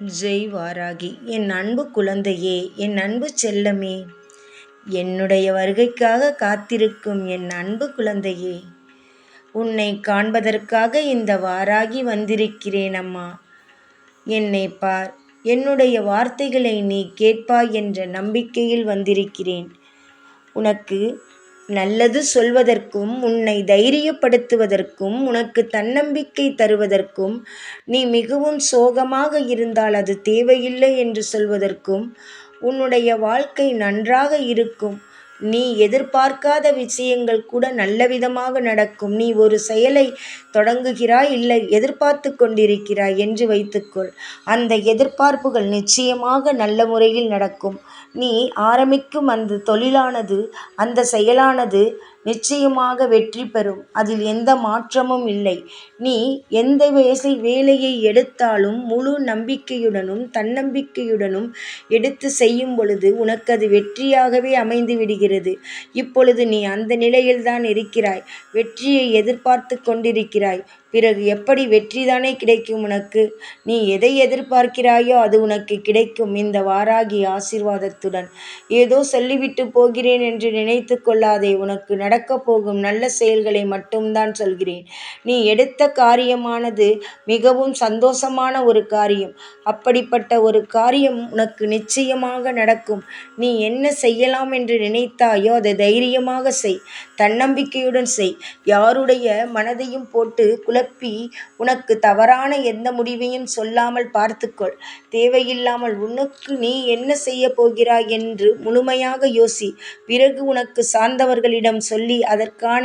ஜெய் வாராகி என் அன்பு குழந்தையே என் அன்பு செல்லமே என்னுடைய வருகைக்காக காத்திருக்கும் என் அன்பு குழந்தையே உன்னை காண்பதற்காக இந்த வாராகி வந்திருக்கிறேன் அம்மா. என்னை பார் என்னுடைய வார்த்தைகளை நீ கேட்பாய் என்ற நம்பிக்கையில் வந்திருக்கிறேன். உனக்கு நல்லது சொல்வதற்கும் உன்னை தைரியப்படுத்துவதற்கும் உனக்கு தன்னம்பிக்கை தருவதற்கும் நீ மிகவும் சோகமாக இருந்தால் அது தேவையில்லை என்று சொல்வதற்கும் உன்னுடைய வாழ்க்கை நன்றாக இருக்கும். நீ எதிர்பார்க்காத விஷயங்கள் கூட நல்ல விதமாக நடக்கும். நீ ஒரு செயலை தொடங்குகிறாய் இல்லை எதிர்பார்த்து கொண்டிருக்கிறாய் என்று வைத்துக்கொள். அந்த எதிர்பார்ப்புகள் நிச்சயமாக நல்ல முறையில் நடக்கும். நீ ஆரம்பிக்கும் அந்த தொழிலானது அந்த செயலானது நிச்சயமாக வெற்றி பெறும். அதில் எந்த மாற்றமும் இல்லை. நீ எந்த வேசை வேலையை எடுத்தாலும் முழு நம்பிக்கையுடனும் தன்னம்பிக்கையுடனும் எடுத்து செய்யும் பொழுது உனக்கு அது வெற்றியாகவே அமைந்து விடுகிறது. இப்பொழுது நீ அந்த நிலையில்தான் இருக்கிறாய். வெற்றியை எதிர்பார்த்து கொண்டிருக்கிறாய். பிறகு எப்படி வெற்றிதானே கிடைக்கும் உனக்கு? நீ எதை எதிர்பார்க்கிறாயோ அது உனக்கு கிடைக்கும். இந்த வாராகி ஆசீர்வாதத்துடன் ஏதோ சொல்லிவிட்டு போகிறேன் என்று நினைத்து கொள்ளாதே உனக்கு நடக்கப் போகும் நல்ல செயல்களை மட்டும்தான் சொல்கிறேன். நீ எடுத்த காரியமானது மிகவும் சந்தோஷமான ஒரு காரியம். அப்படிப்பட்ட ஒரு காரியம் உனக்கு நிச்சயமாக நடக்கும். நீ என்ன செய்யலாம் என்று நினைத்தாயோ அதை தைரியமாக செய் தன்னம்பிக்கையுடன் செய். யாருடைய மனதையும் போட்டு குழப்பி உனக்கு தவறான எந்த முடிவையும் சொல்லாமல் பார்த்துக்கொள். தேவையில்லாமல் உனக்கு நீ என்ன செய்ய போகிறாய்? என்று முழுமையாக யோசி. பிறகு உனக்கு சார்ந்தவர்களிடம் சொல்லி அதற்கான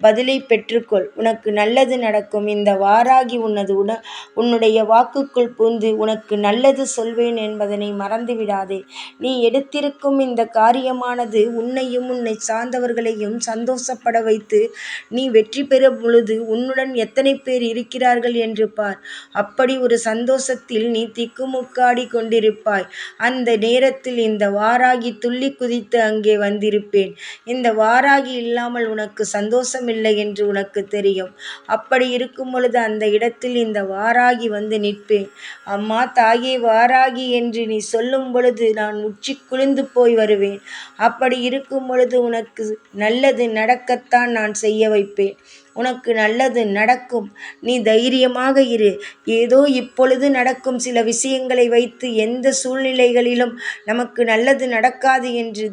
பதிலை பெற்றுக்கொள். உனக்கு நல்லது நடக்கும். இந்த வாராகி உனது உட உன்னுடைய வாக்குக்குள் பூந்து உனக்கு நல்லது சொல்வேன் என்பதனை மறந்துவிடாதே. நீ எடுத்திருக்கும் இந்த காரியமானது உன்னையும் உன்னை சார்ந்தவர்களையும் சந்தோஷப்பட வைத்து நீ வெற்றி பெறும் பொழுது உன்னுடன் எத்தனை பேர் இருக்கிறார்கள் என்று பார். அப்படி ஒரு சந்தோஷத்தில் நீ திக்குமுக்காடி கொண்டிருப்பாய். அந்த நேரத்தில் இந்த வாராகி துள்ளி குதித்து அங்கே வந்திருப்பேன். இந்த வாராகி இல்லாமல் உனக்கு சந்தோஷம் இல்லை என்று உனக்கு தெரியும். அப்படி இருக்கும் பொழுது அந்த இடத்தில் இந்த வாராகி வந்து நிற்பேன். அம்மா தாயே வாராகி என்று நீ சொல்லும் பொழுது நான் உச்சி குளிந்து போய் வருவேன். அப்படி இருக்கும் பொழுது உனக்கு நல்லது நடக்கத்தான் நான் செய்ய வைப்பேன். உனக்கு நல்லது நடக்கும். நீ தைரியமாக இரு. ஏதோ இப்பொழுது நடக்கும் சில விஷயங்களை வைத்து எந்த சூழ்நிலைகளிலும் நமக்கு நல்லது நடக்காது என்று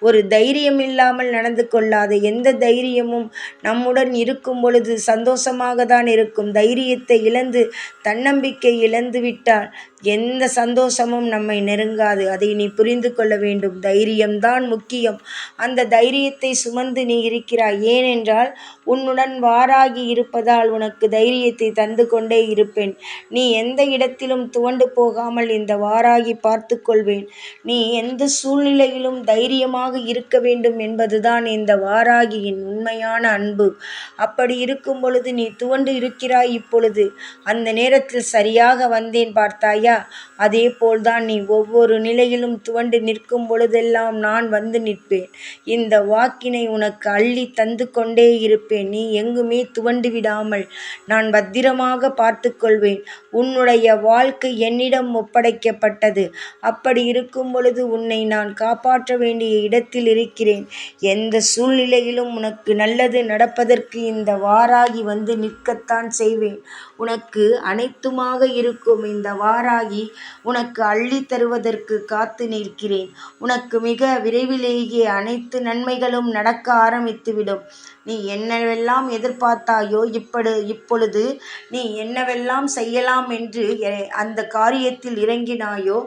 ஒரு தைரியம் இல்லாமல் நடந்து கொள்ளாத எந்த தைரியமும் நம்முடன் இருக்கும் பொழுது சந்தோஷமாக தான் இருக்கும். தைரியத்தை இழந்து தன்னம்பிக்கை இழந்து விட்டால் எந்த சந்தோஷமும் நம்மை நெருங்காது. அதை நீ புரிந்து கொள்ள வேண்டும். தைரியம்தான் முக்கியம். அந்த தைரியத்தை சுமந்து நீ இருக்கிறாய். ஏனென்றால் உன்னுடன் வாராகி இருப்பதால் உனக்கு தைரியத்தை தந்து கொண்டே இருப்பேன். நீ எந்த இடத்திலும் துவண்டு போகாமல் இந்த வாராகி பார்த்து கொள்வேன். நீ எந்த சூழ்நிலையிலும் தைரியமாக இருக்க வேண்டும் என்பதுதான் இந்த வாராகியின் உண்மையான அன்பு. அப்படி இருக்கும் பொழுது நீ துவண்டு இருக்கிறாய் இப்பொழுது. அந்த நேரத்தில் சரியாக வந்தேன் பார்த்தாய்? அதே போல்தான் நீ ஒவ்வொரு நிலையிலும் துவண்டு நிற்கும் பொழுதெல்லாம் நான் வந்து நிற்பேன். இந்த வாக்கினை உனக்கு அள்ளி தந்து கொண்டே இருப்பேன். நீ எங்குமே துவண்டு விடாமல் நான் பத்திரமாக பார்த்து கொள்வேன். உன்னுடைய வாழ்க்கை என்னிடம் ஒப்படைக்கப்பட்டது. அப்படி இருக்கும் பொழுது உன்னை நான் காப்பாற்ற வேண்டிய இடத்தில் இருக்கிறேன். எந்த சூழ்நிலையிலும் உனக்கு நல்லது நடப்பதற்கு இந்த வாராகி வந்து நிற்கத்தான் செய்வேன். உனக்கு அனைத்துமாக இருக்கும் இந்த வாராகி உனக்கு அள்ளி தருவதற்கு காத்து நிற்கிறேன். உனக்கு மிக விரைவிலேயே அனைத்து நன்மைகளும் நடக்க ஆரம்பித்துவிடும். நீ என்னவெல்லாம் எதிர்பார்த்தாயோ இப்படு இப்பொழுது நீ என்னவெல்லாம் செய்யலாம் என்று அந்த காரியத்தில் இறங்கினாயோ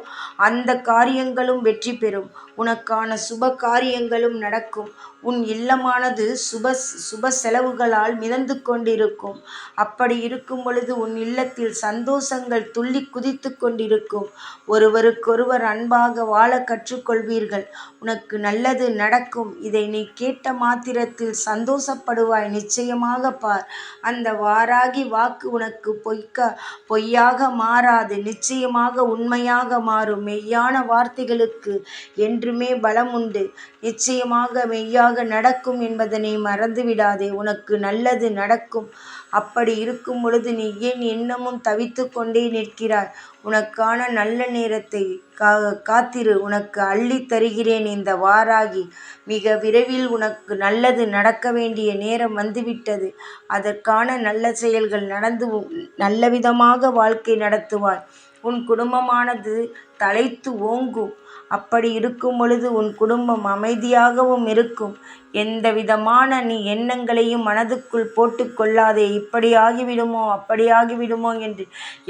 அந்த காரியங்களும் வெற்றி பெறும். உனக்கான சுப காரியங்களும் நடக்கும். உன் இல்லமானது சுப சுப செலவுகளால் மிதந்து கொண்டிருக்கும். அப்படி இருக்கும் பொழுது உன் இல்லத்தில் சந்தோஷங்கள் துள்ளி குதித்து கொண்டிருக்கும். ஒருவருக்கொருவர் அன்பாக வாழ கற்றுக்கொள்வீர்கள். உனக்கு நல்லது நடக்கும். இதை நீ கேட்ட மாத்திரத்தில் சந்தோஷப்படுவாய். நிச்சயமாக பார். அந்த வாராகி வாக்கு உனக்கு பொய்க்க பொய்யாக மாறாது. நிச்சயமாக உண்மையாக மாறும். மெய்யான வார்த்தைகளுக்கு என்றுமே பலம் உண்டு. நிச்சயமாக மெய்யாக நடக்கும் என்பதனை மறந்துவிடாதே. உனக்கு நல்லது நடக்கும். அப்படி இருக்கும் பொழுது நீ ஏன் இன்னமும் தவித்து கொண்டே நிற்கிறாய்? உனக்கான நல்ல நேரத்தை கா காத்திரு. உனக்கு அள்ளித் தருகிறேன் இந்த வாராகி. மிக விரைவில் உனக்கு நல்லது நடக்க வேண்டிய நேரம் வந்துவிட்டது. அதற்கான நல்ல செயல்கள் நடந்து நல்ல விதமாக வாழ்க்கை நடத்துவாய். உன் குடும்பமானது தலைத்து ஓங்கும். அப்படி இருக்கும் பொழுது உன் குடும்பம் அமைதியாகவும் இருக்கும். எந்த விதமான நீ எண்ணங்களையும் மனதுக்குள் போட்டுக்கொள்ளாதே இப்படி ஆகிவிடுமோ அப்படி ஆகிவிடுமோ என்று.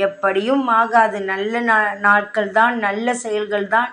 எப்படியும் ஆகாது. நல்ல நா நாட்கள் தான் நல்ல செயல்கள் தான்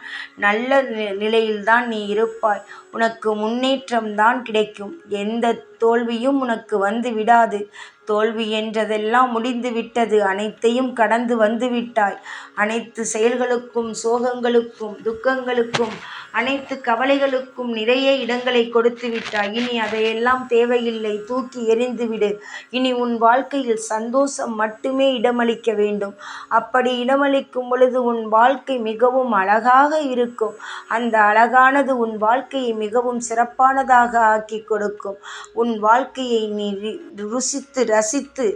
நல்ல நிலையில்தான் நீ இருப்பாய். உனக்கு முன்னேற்றம் தான் கிடைக்கும். எந்த தோல்வியும் உனக்கு வந்து விடாது. தோல்வி என்றதெல்லாம் முடிந்து விட்டது அனைத்தையும் கடந்து வந்து விட்டாய் அனைத்து செயல்களுக்கும் சோகங்களுக்கும் துக்கங்களுக்கும் அனைத்து கவலைகளுக்கும் நிறைய இடங்களை கொடுத்து விட்டாய். இனி அதையெல்லாம் தேவையில்லை. தூக்கி எறிந்துவிடு. இனி உன் வாழ்க்கையில் சந்தோஷம் மட்டுமே இடமளிக்க வேண்டும். அப்படி இடமளிக்கும் பொழுது உன் வாழ்க்கை மிகவும் அழகாக இருக்கும். அந்த அழகானது உன் வாழ்க்கையை மிகவும் சிறப்பானதாக ஆக்கி கொடுக்கும். உன் வாழ்க்கையை நீ ருசித்து ரசித்து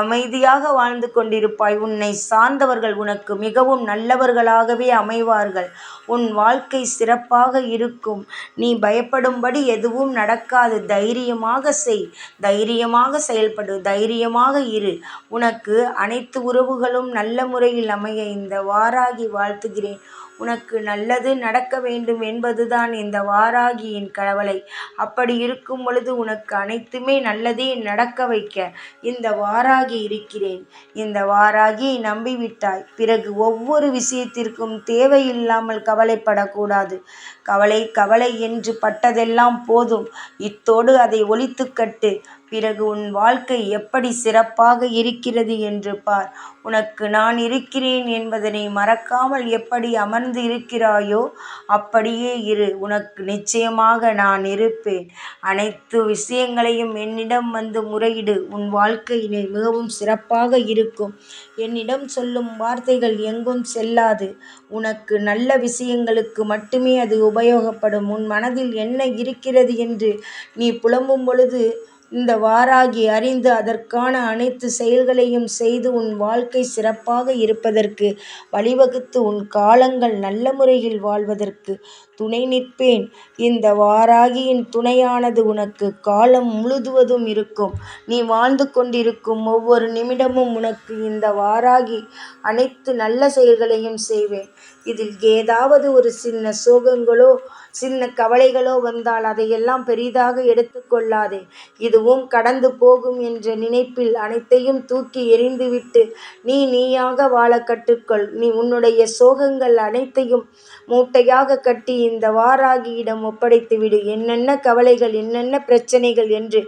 அமைதியாக வாழ்ந்து கொண்டிருப்பாய். உன்னை சார்ந்தவர்கள் உனக்கு மிகவும் நல்லவர்களாகவே அமைவார்கள். உன் வாழ்க்கை சிறப்பு சிறப்பாக இருக்கும். நீ பயப்படும்படி எதுவும் நடக்காது. தைரியமாக செய். தைரியமாக செயல்படு. தைரியமாக இரு. உனக்கு அனைத்து உறவுகளும் நல்ல முறையில் அமைய இந்த வாராகி வாழ்த்துகிறேன். உனக்கு நல்லது நடக்க வேண்டும் என்பதுதான் இந்த வாராகியின் கவலை அப்படி இருக்கும் பொழுது உனக்கு அனைத்துமே நல்லதே நடக்க வைக்க இந்த வாராகி இருக்கிறேன். இந்த வாராகியை நம்பிவிட்டாய். பிறகு ஒவ்வொரு விஷயத்திற்கும் தேவையில்லாமல் கவலைப்படக்கூடாது. கவலை கவலை என்று பட்டதெல்லாம் போதும். இத்தோடு அதை ஒழித்துக்கட்டு. பிறகு உன் வாழ்க்கை எப்படி சிறப்பாக இருக்கிறது என்று பார். உனக்கு நான் இருக்கிறேன் என்பதனை மறக்காமல் எப்படி அமர்ந்து இருக்கிறாயோ அப்படியே இரு. உனக்கு நிச்சயமாக நான் இருப்பேன். அனைத்து விஷயங்களையும் என்னிடம் வந்து முறையிடு. உன் வாழ்க்கையினை மிகவும் சிறப்பாக இருக்கும். என்னிடம் சொல்லும் வார்த்தைகள் எங்கும் செல்லாது. உனக்கு நல்ல விஷயங்களுக்கு மட்டுமே அது உபயோகப்படும். உன் மனதில் என்ன இருக்கிறது என்று நீ புலம்பும் பொழுது இந்த வாராகி அறிந்து அதற்கான அனைத்து செயல்களையும் செய்து உன் வாழ்க்கை சிறப்பாக இருப்பதற்கு வழிவகுத்து உன் காலங்கள் நல்ல முறையில் வாழ்வதற்கு துணை நிற்பேன். இந்த வாராகியின் துணையானது உனக்கு காலம் முழுதுவதும் இருக்கும். நீ வாழ்ந்து கொண்டிருக்கும் ஒவ்வொரு நிமிடமும் உனக்கு இந்த வாராகி அனைத்து நல்ல செயல்களையும் செய்வேன். இதில் ஏதாவது ஒரு சின்ன சோகங்களோ சின்ன கவலைகளோ வந்தால் அதையெல்லாம் பெரிதாக எடுத்துக்கொள்ளாதே. இதுவும் கடந்து போகும் என்ற நினைப்பில் அனைத்தையும் தூக்கி எறிந்துவிட்டு நீ நீயாக வாழ கற்றுக்கொள். நீ உன்னுடைய சோகங்கள் அனைத்தையும் மூட்டையாக கட்டி இந்த வாராகியிடம் ஒப்படைத்து விடு என்னென்ன கவலைகள் என்னென்ன பிரச்சனைகள் என்று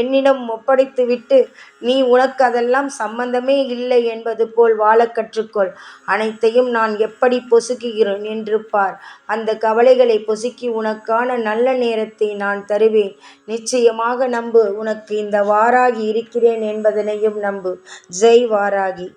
என்னிடம் ஒப்படைத்துவிட்டு நீ உனக்கு அதெல்லாம் சம்பந்தமே இல்லை என்பது போல் வாழ கற்றுக்கொள். அனைத்தையும் நான் எப்படி பொசுக்குகிறேன் என்று பார். அந்த கவலைகளை பொசுக்கி உனக்கான நல்ல நேரத்தை நான் தருவேன். நிச்சயமாக நம்பு உனக்கு இந்த வாராகி இருக்கிறேன் என்பதனையும் நம்பு. ஜெய் வாராகி.